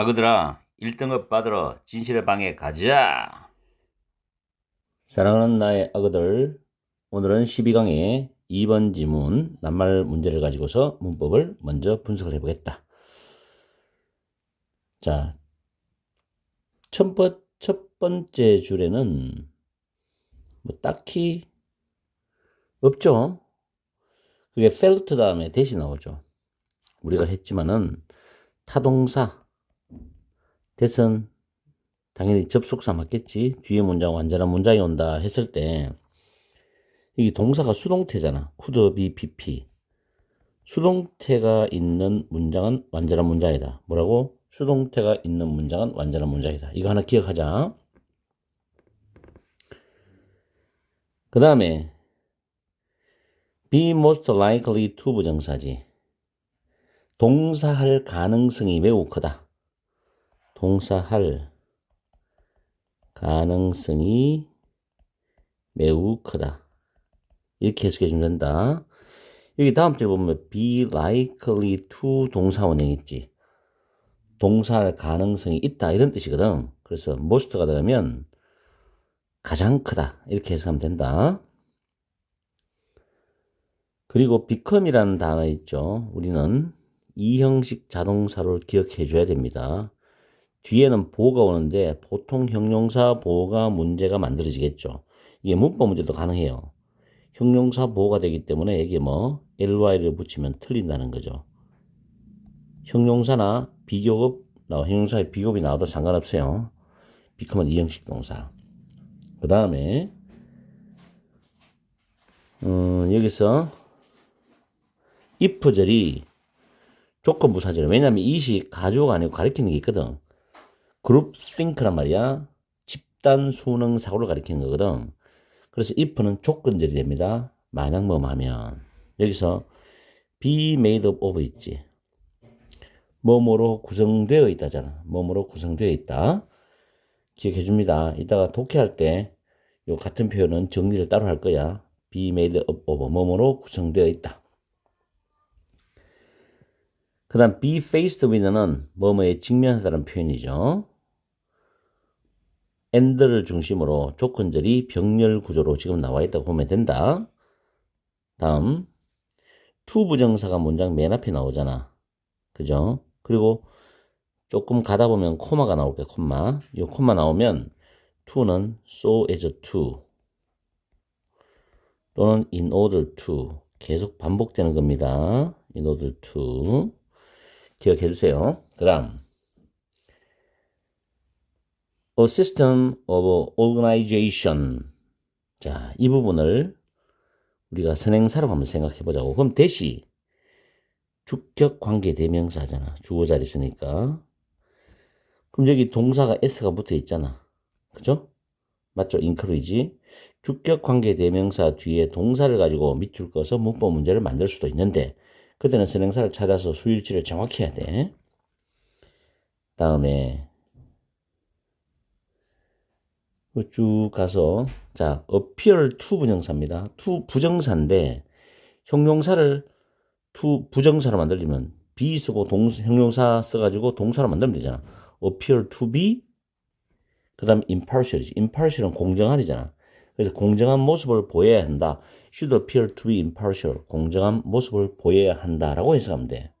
아그들아 1등급 받으러 진실의 방에 가자. 사랑하는 나의 아그들 오늘은 12강의 2번 지문 낱말 문제를 가지고서 문법을 먼저 분석을 해보겠다. 자, 첫, 번, 첫 번째 줄에는 뭐 딱히 없죠. 그게 felt 다음에 대시 나오죠. 우리가 했지만은 타동사 대선 당연히 접속사 맞겠지. 뒤에 문장 완전한 문장이 온다 했을 때 이게 동사가 수동태잖아. could be pp. 수동태가 있는 문장은 완전한 문장이다. 뭐라고? 수동태가 있는 문장은 완전한 문장이다. 이거 하나 기억하자. 그 다음에 be most likely to 부정사지. 동사할 가능성이 매우 크다. 동사할 가능성이 매우 크다. 이렇게 해석해 주면 된다. 여기 다음 줄 보면 be likely to 동사 원형 있지. 동사할 가능성이 있다 이런 뜻이거든. 그래서 most가 들어가면 가장 크다 이렇게 해석하면 된다. 그리고 become이라는 단어 있죠. 우리는 이 형식 자동사를 기억해 줘야 됩니다. 뒤에는 보호가 오는데 보통 형용사 보호가 문제가 만들어지겠죠. 이게 문법 문제도 가능해요. 형용사 보호가 되기 때문에 여기에 뭐 ly를 붙이면 틀린다는 거죠. 형용사나 비교급 형용사의 비교급이 나와도 상관없어요. 비컴은 이형식 동사. 그 다음에 음, 여기서 if절이 조건부사절. 왜냐면 이시 가족 아니고 가리키는 게 있거든. 그룹 싱크란 말이야. 집단 수능 사고를 가리키는 거거든. 그래서 if는 조건절이 됩니다. 만약 뭐뭐 하면 여기서 be made up of 있지. 뭐뭐로 구성되어 있다잖아. 뭐뭐로 구성되어 있다. 기억해 줍니다. 이따가 독해할 때 요 같은 표현은 정리를 따로 할 거야. be made up of 뭐뭐로 구성되어 있다. 그 다음 be faced with는 뭐뭐에 직면하다는 표현이죠. And를 중심으로 조건절이 병렬 구조로 지금 나와 있다고 보면 된다. 다음 to 부정사가 문장 맨 앞에 나오잖아. 그죠? 그리고 조금 가다 보면 코마가 나올 거야. 콤마. 이 콤마 나오면 to는 so as to 또는 in order to 계속 반복되는 겁니다. in order to 기억해 주세요. 그 다음 A system of organization 자, 이 부분을 우리가 선행사로 한번 생각해 보자고. 그럼 대시 주격 관계 대명사잖아. 주어 자리 쓰니까. 그럼 여기 동사가 s가 붙어 있잖아. 그죠? 맞죠? encourage. 주격 관계 대명사 뒤에 동사를 가지고 밑줄 꺼서 문법 문제를 만들 수도 있는데 그때는 선행사를 찾아서 수일치를 정확히 해야 돼. 다음에 쭉 가서 자 appear to 부정사입니다. to 부정사인데 형용사를 to 부정사로 만들려면 be 쓰고 동 형용사 써가지고 동사로 만들면 되잖아. appear to be 그 다음 impartial이지. impartial은 공정하리잖아. 그래서 공정한 모습을 보여야 한다. should appear to be impartial. 공정한 모습을 보여야 한다라고 해석하면 돼.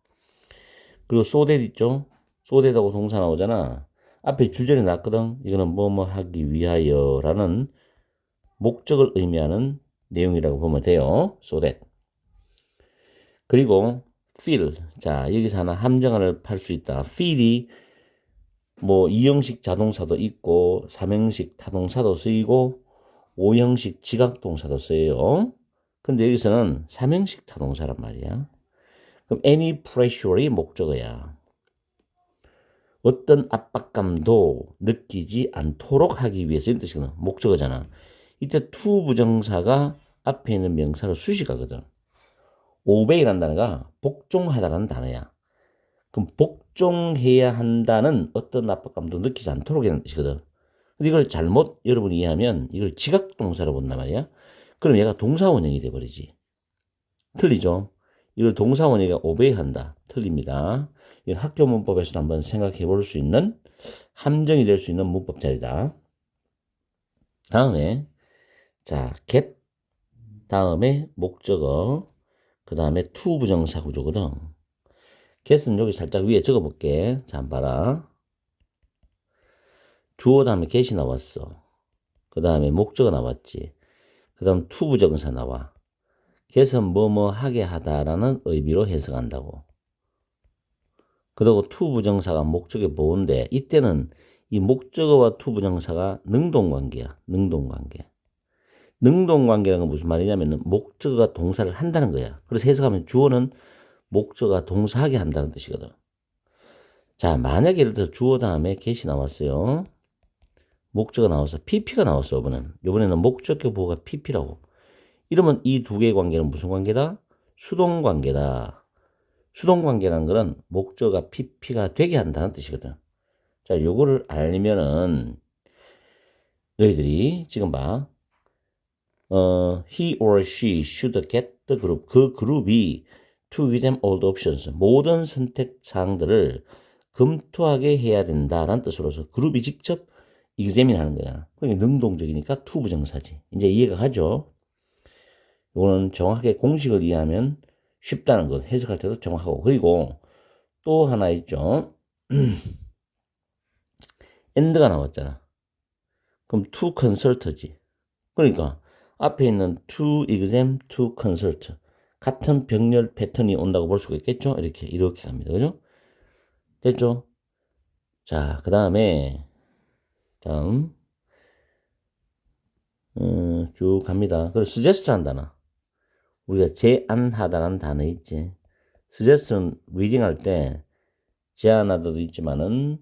그리고 so that 있죠? so that하고 동사 나오잖아. 앞에 주절이 났거든. 이거는 뭐뭐 하기 위하여라는 목적을 의미하는 내용이라고 보면 돼요. so that. 그리고 feel. 자, 여기서 하나 함정을 팔 수 있다. feel이 뭐 2형식 자동사도 있고 3형식 타동사도 쓰이고 5형식 지각동사도 쓰여요. 근데 여기서는 3형식 타동사란 말이야. 그럼 any pressure이 목적어야. 어떤 압박감도 느끼지 않도록 하기 위해서 이런 뜻이거든. 목적어잖아. 이때 to 부정사가 앞에 있는 명사로 수식하거든. obey라는 단어가 복종하다라는 단어야. 그럼 복종해야 한다는 어떤 압박감도 느끼지 않도록 하는 뜻이거든. 근데 이걸 잘못 여러분이 이해하면 이걸 지각 동사로 본단 말이야. 그럼 얘가 동사 원형이 돼 버리지. 틀리죠? 이걸 동사원이가 오베이한다. 틀립니다. 이건 학교 문법에서도 한번 생각해 볼 수 있는 함정이 될 수 있는 문법 자리다. 다음에 자 get 다음에 목적어 그 다음에 to 부정사 구조거든. get은 여기 살짝 위에 적어 볼게. 자, 한번 봐라. 주어 다음에 get이 나왔어. 그 다음에 목적어 나왔지. 그 다음 to 부정사 나와. Get은 뭐뭐 하게 하다라는 의미로 해석한다고. 그리고 to 부정사가 목적에 보온데 이때는 이 목적어와 to 부정사가 능동관계야. 능동관계. 능동관계라는 건 무슨 말이냐면 목적어가 동사를 한다는 거야. 그래서 해석하면 주어는 목적어가 동사하게 한다는 뜻이거든. 자, 만약에 예를 들어 주어 다음에 get이 나왔어요. 목적어 나와서 pp가 나왔어, 이번에는. 이번에는 목적격 보호가 pp라고. 이러면 이 두 개의 관계는 무슨 관계다? 수동 관계다. 수동 관계라는 거는 목적어가 pp가 되게 한다는 뜻이거든. 자, 요거를 알면은 너희들이 지금 봐. 어, he or she should get the group. 그 그룹이 to exam all the options. 모든 선택 사항들을 검토하게 해야 된다라는 뜻으로서 그룹이 직접 examine 거야. 그게 능동적이니까 to 부정사지. 이제 이해가 가죠? 이거는 정확하게 공식을 이해하면 쉽다는 것. 해석할 때도 정확하고. 그리고 또 하나 있죠. end가 나왔잖아. 그럼 to consult지. 그러니까 앞에 있는 to exam, to consult. 같은 병렬 패턴이 온다고 볼 수가 있겠죠? 이렇게, 이렇게 갑니다. 그죠? 됐죠? 자, 그 다음에, 다음, 음, 쭉 갑니다. 그리고 suggest란 단어. 우리가 제안하다라는 단어 있지. suggest는 리딩 할 때 제안하다도 있지만은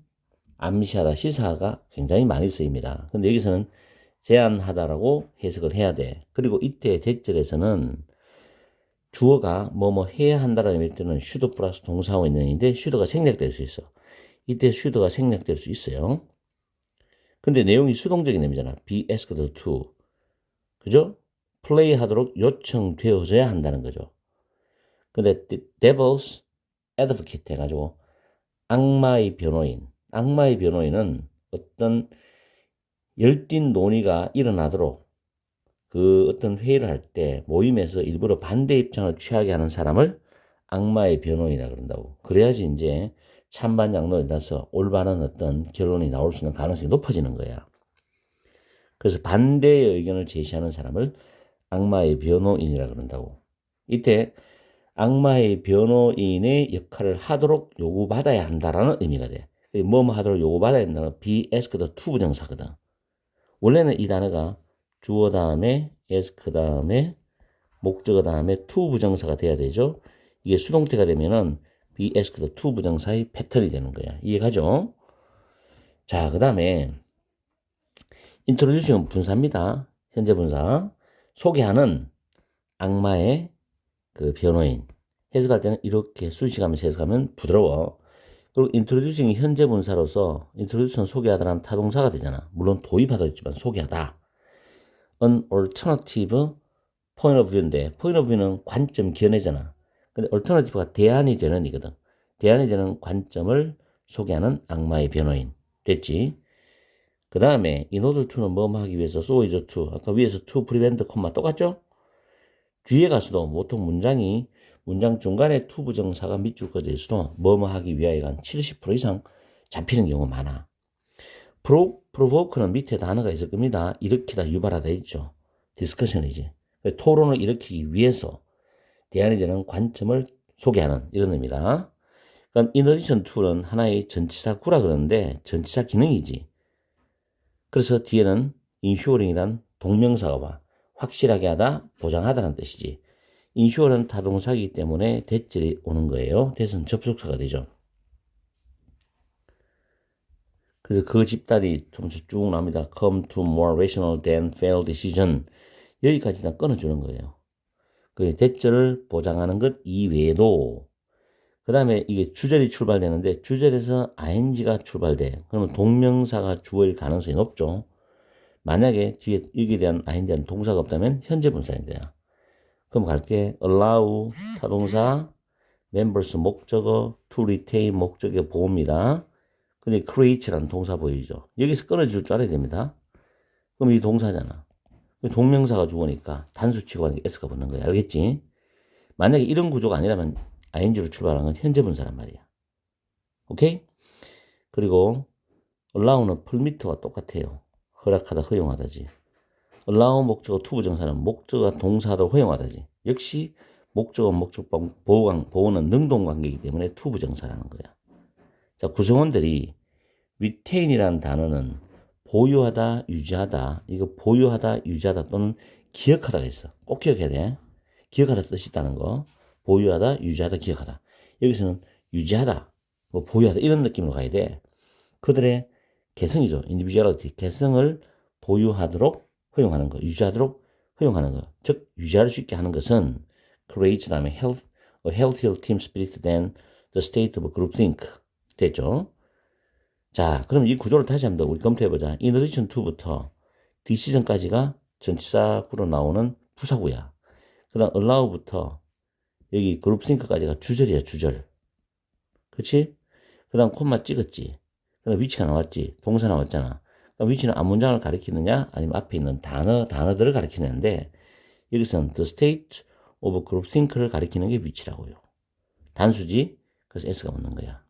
암시하다, 시사가 굉장히 많이 쓰입니다. 근데 여기서는 제안하다라고 해석을 해야 돼. 그리고 이때 대절에서는 주어가 뭐뭐 해야 한다라는 의미일 때는 슈드 플러스 동사원 있는데 슈드가 생략될 수 있어. 이때 슈드가 생략될 수 있어요. 근데 내용이 수동적인 의미잖아. be asked to. 그죠? 플레이 하도록 요청되어져야 한다는 거죠. 근데 devil's advocate 해가지고 악마의 변호인. 악마의 변호인은 어떤 열띤 논의가 일어나도록 그 어떤 회의를 할 때 모임에서 일부러 반대 입장을 취하게 하는 사람을 악마의 변호인이라 그런다고. 그래야지 이제 찬반 양론이 나서 올바른 어떤 결론이 나올 수 있는 가능성이 높아지는 거야. 그래서 반대의 의견을 제시하는 사람을 악마의 변호인이라 그런다고. 이때 악마의 변호인의 역할을 하도록 요구받아야 한다라는 의미가 돼. 뭐뭐 하도록 요구받아야 된다는 be asked to 부정사거든. 원래는 이 단어가 주어 다음에 ask 다음에 목적어 다음에 to 부정사가 돼야 되죠. 이게 수동태가 되면은 be asked to 부정사의 패턴이 되는 거야. 이해가죠? 자, 그 다음에 introduce는 분사입니다. 현재 분사. 소개하는 악마의 그 변호인. 해석할 때는 이렇게 순식하면서 해석하면 부드러워. 그리고 introducing이 현재 분사로서 introduce는 소개하다라는 타동사가 되잖아. 물론 도입하다 있지만 소개하다. an alternative point of view인데 point of view는 관점 견해잖아. 근데 alternative가 대안이 되는 이거든. 대안이 되는 관점을 소개하는 악마의 변호인. 됐지? 그 다음에 in order to는 뭐뭐 하기 위해서 so is 아까 위에서 to prevent 콤마 똑같죠? 뒤에 가서도 보통 문장이 문장 중간에 to 부정사가 밑줄 꺼져 있어도 뭐뭐 하기 위하여가 한70% 이상 잡히는 경우가 많아. 프로, 프로보크는 밑에 단어가 있을 겁니다. 일으키다, 유발하다 있죠. 디스커션이지. 토론을 일으키기 위해서 대안이 되는 관점을 소개하는 이런 의미다. 그럼 in addition to는 하나의 전치사 구라 그러는데 전치사 기능이지. 그래서 뒤에는 insuring이란 동명사가 와. 확실하게 하다, 보장하다는 뜻이지. 인슈어는 타동사이기 때문에 대절이 오는 거예요. 대선 접속사가 되죠. 그래서 그 집단이 좀쭉 나옵니다. Come to more rational than fair decision. 여기까지 다 끊어주는 거예요. 그 대절을 보장하는 것 이외에도 그 다음에 이게 주절이 출발되는데 주절에서 ing가 출발돼. 그러면 동명사가 주어일 가능성이 높죠. 만약에 뒤에 여기에 대한 ing에 대한 동사가 없다면 현재 분사인 거야. 그럼 갈게. allow 타동사, members 목적어, to retain 목적의 보호입니다. 근데 create라는 동사 보이죠? 여기서 끊어질 줄 알아야 됩니다. 그럼 이 동사잖아. 동명사가 죽으니까 단수 취급하니까 s가 붙는 거야. 알겠지? 만약에 이런 구조가 아니라면 ing로 출발하는 건 현재 분사란 말이야. 오케이? 그리고 allow는 permit와 똑같아요. 허락하다, 허용하다지. allow 목적어 투부 정사는 목적어 동사도 허용하다지. 역시 목적어 목적 보호관 보호는 능동 관계이기 때문에 투부 정사라는 거야. 자 구성원들이 retain이라는 단어는 보유하다, 유지하다. 이거 보유하다, 유지하다 또는 기억하다가 있어. 꼭 기억해야 돼. 기억하다 뜻이 있다는 거. 보유하다, 유지하다, 기억하다. 여기서는 유지하다, 뭐 보유하다 이런 느낌으로 가야 돼. 그들의 개성이죠. 인디비주얼리티. 개성을 보유하도록 허용하는 거, 유지하도록 허용하는 거. 즉 유지할 수 있게 하는 것은 create 다음에 health, a healthier team spirit than the state of groupthink 됐죠. 자, 그럼 이 구조를 다시 한번 더 우리 검토해 보자. in addition to부터 decision까지가 전치사구로 나오는 부사구야. 그 다음 allow부터 여기 groupthink까지가 주절이야, 주절. 그치? 그 다음 콤마 찍었지. 그 다음 위치가 나왔지. 동사 나왔잖아. 그럼 위치는 앞 문장을 가리키느냐, 아니면 앞에 있는 단어, 단어들을 가리키는데, 여기서는 the state of groupthink를 가리키는 게 위치라고요. 단수지? 그래서 S가 붙는 거야.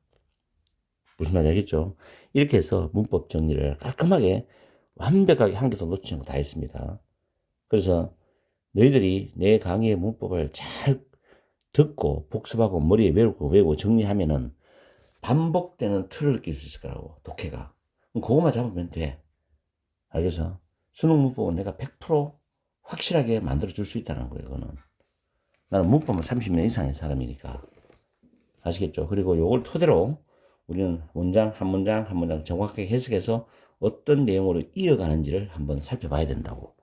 무슨 말인지 알겠죠? 이렇게 해서 문법 정리를 깔끔하게 완벽하게 한 개도 놓치지 않고 다 했습니다. 그래서 너희들이 내 강의의 문법을 잘 듣고 복습하고 머리에 외우고 외우고 정리하면은 반복되는 틀을 느낄 수 있을 거라고 독해가 그것만 잡으면 돼 알겠어? 수능 문법은 내가 100% 확실하게 만들어 줄 수 있다는 거예요 이거는 나는 문법은 30년 이상의 사람이니까 아시겠죠? 그리고 요걸 토대로 우리는 문장 한 문장 한 문장 정확하게 해석해서 어떤 내용으로 이어가는지를 한번 살펴봐야 된다고.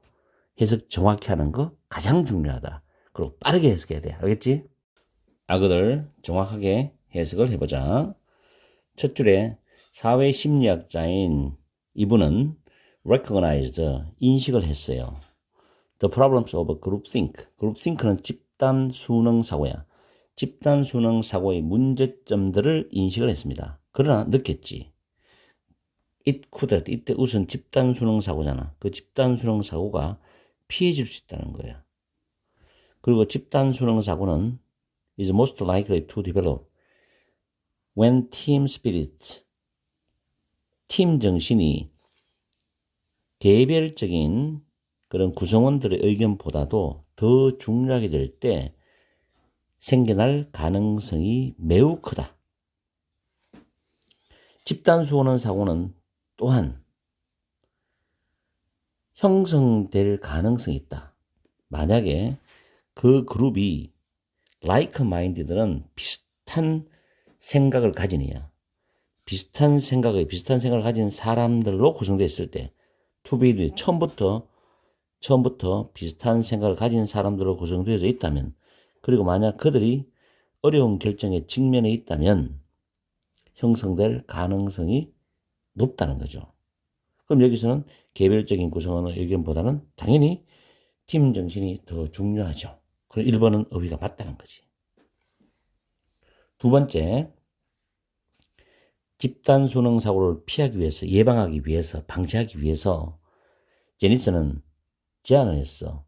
해석 정확히 하는 거 가장 중요하다. 그리고 빠르게 해석해야 돼. 알겠지? 악어들 정확하게 해석을 해보자. 첫 줄에 사회 심리학자인 이분은 recognized 인식을 했어요. The problems of groupthink. groupthink는 집단 수능 사고야. 집단 수능 사고의 문제점들을 인식을 했습니다. 그러나 느꼈지. it could 이때 우선 집단 수능 사고잖아. 그 집단 수능 사고가 피해질 수 있다는 거야. 그리고 집단 수능 사고는 is most likely to develop when team spirit, 팀 정신이 개별적인 그런 구성원들의 의견보다도 더 중요하게 될 때 생겨날 가능성이 매우 크다. 집단 수호는 사고는 또한 형성될 가능성이 있다. 만약에 그 그룹이 like minded는 비슷한 생각을 가지느냐, 비슷한 생각을 비슷한 생각을 가진 사람들로 구성되어 있을 때, 투비들이 처음부터 처음부터 비슷한 생각을 가진 사람들로 구성되어 있다면, 그리고 만약 그들이 어려운 결정에 직면해 있다면 형성될 가능성이 높다는 거죠. 그럼 여기서는 개별적인 구성원의 의견보다는 당연히 팀 정신이 더 중요하죠. 그럼 1번은 어휘가 맞다는 거지. 두 번째, 집단 수능 사고를 피하기 위해서, 예방하기 위해서, 방지하기 위해서 제니스는 제안을 했어.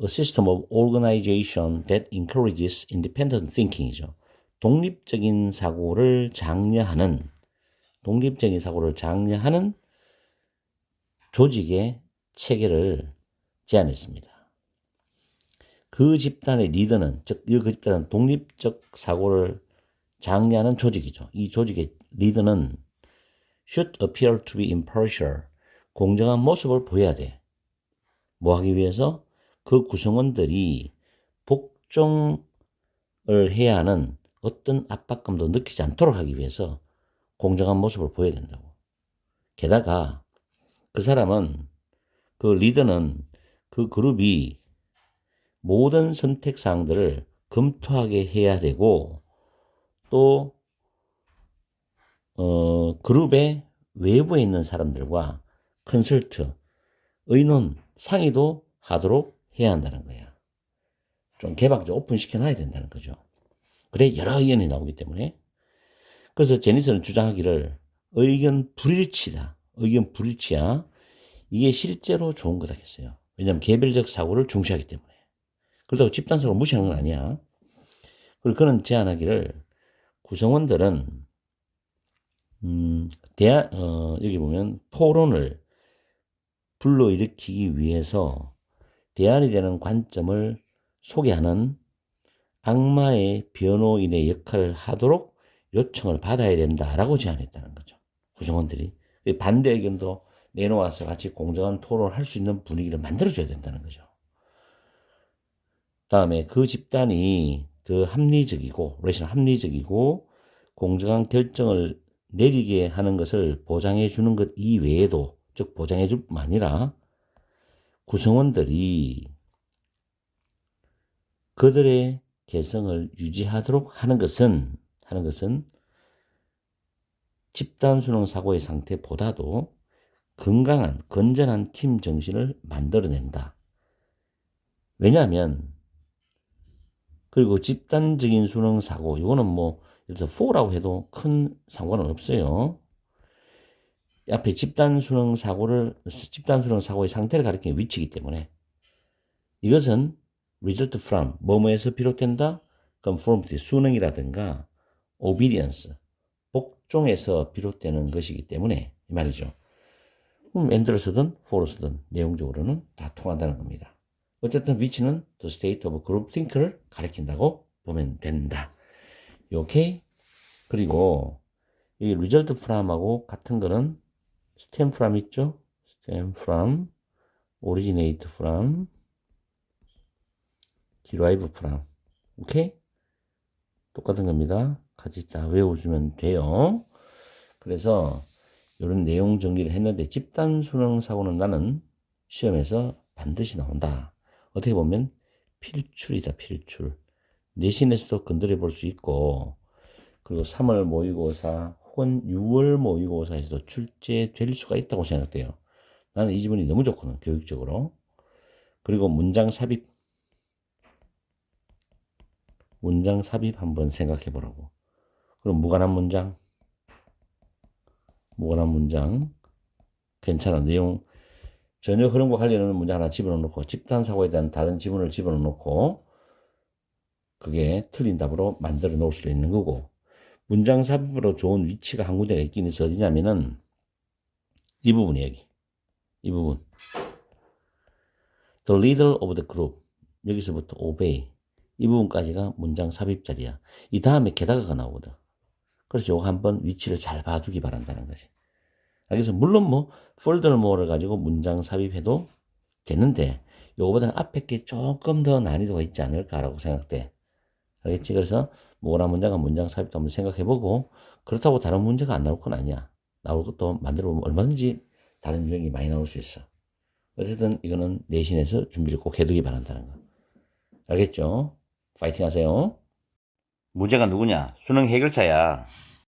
A system of organization that encourages independent thinking이죠. 독립적인 사고를 장려하는 독립적인 사고를 장려하는 조직의 체계를 제안했습니다. 그 집단의 리더는 즉 그 집단은 독립적 사고를 장려하는 조직이죠. 이 조직의 리더는 should appear to be impartial 공정한 모습을 보여야 돼. 뭐 하기 위해서 그 구성원들이 복종을 해야 하는 어떤 압박감도 느끼지 않도록 하기 위해서 공정한 모습을 보여야 된다고. 게다가 그 사람은 그 리더는 그 그룹이 모든 선택 사항들을 검토하게 해야 되고 또 어, 그룹의 외부에 있는 사람들과 컨설트, 의논, 상의도 하도록 해야 한다는 거야. 좀 개방적 오픈시켜 놔야 된다는 거죠. 그래 여러 의견이 나오기 때문에 그래서 제니스는 주장하기를 의견 불일치다. 의견 불일치야. 이게 실제로 좋은 거다 했어요. 왜냐하면 개별적 사고를 중시하기 때문에. 그렇다고 집단 사고를 무시하는 건 아니야. 그리고 그는 제안하기를 구성원들은 음, 대화, 어, 여기 보면 토론을 불러일으키기 위해서 대안이 되는 관점을 소개하는 악마의 변호인의 역할을 하도록 요청을 받아야 된다라고 제안했다는 거죠. 구성원들이. 반대 의견도 내놓아서 같이 공정한 토론을 할 수 있는 분위기를 만들어줘야 된다는 거죠. 다음에 그 집단이 더 합리적이고, 레이션 합리적이고, 공정한 결정을 내리게 하는 것을 보장해 주는 것 이외에도, 즉 보장해 줄 뿐만 아니라 구성원들이 그들의 개성을 유지하도록 하는 것은 하는 것은 집단 수능 사고의 상태보다도 건강한 건전한 팀 정신을 만들어낸다. 왜냐하면 그리고 집단적인 수능 사고 이거는 뭐 예를 들어서 4라고 해도 큰 상관은 없어요. 앞에 집단 수능 사고를 집단 수능 사고의 상태를 가리키는 위치이기 때문에 이것은 result from 뭐뭐에서 비롯된다 conformity 수능이라든가 obedience 복종에서 비롯되는 것이기 때문에 이 말이죠. 그럼 and를 쓰든 for를 쓰든 내용적으로는 다 통한다는 겁니다. 어쨌든 위치는 the state of group think를 가리킨다고 보면 된다. 오케이? 그리고 이 result from하고 같은 거는 stem from 있죠? stem from, originate from, derive from. 오케이? 똑같은 겁니다. 같이 다 외워주면 돼요. 그래서 이런 내용 정리를 했는데 집단 수능 사고는 나는 시험에서 반드시 나온다. 어떻게 보면 필출이다, 필출. 내신에서도 건드려 볼 수 있고, 그리고 3월 모의고사 혹은 6월 모의고사에서도 출제될 수가 있다고 생각돼요. 나는 이 지문이 너무 좋거든, 교육적으로. 그리고 문장 삽입. 문장 삽입 한번 생각해 보라고. 그럼 무관한 문장. 무관한 문장. 괜찮아. 내용 전혀 흐름과 관련 없는 문장 하나 집어넣고 집단 사고에 대한 다른 지문을 집어넣고 그게 틀린 답으로 만들어 놓을 수도 있는 거고 문장 삽입으로 좋은 위치가 한 군데가 있긴 있어. 어디냐면은 이 부분이 여기. 이 부분. The leader of the group. 여기서부터 obey. 이 부분까지가 문장 삽입 자리야. 이 다음에 게다가가 나오거든. 그래서 요거 한번 위치를 잘 봐두기 바란다는 거지 그래서 물론 뭐 폴더모어를 가지고 문장 삽입해도 되는데 요거보다는 앞에 게 조금 더 난이도가 있지 않을까라고 생각돼. 알겠지? 그래서 뭐라 문장과 문장 삽입도 한번 생각해보고 그렇다고 다른 문제가 안 나올 건 아니야. 나올 것도 만들어보면 얼마든지 다른 유형이 많이 나올 수 있어. 어쨌든 이거는 내신에서 준비를 꼭 해두기 바란다는 거. 알겠죠? 파이팅 하세요. 문제가 누구냐? 수능 해결사야.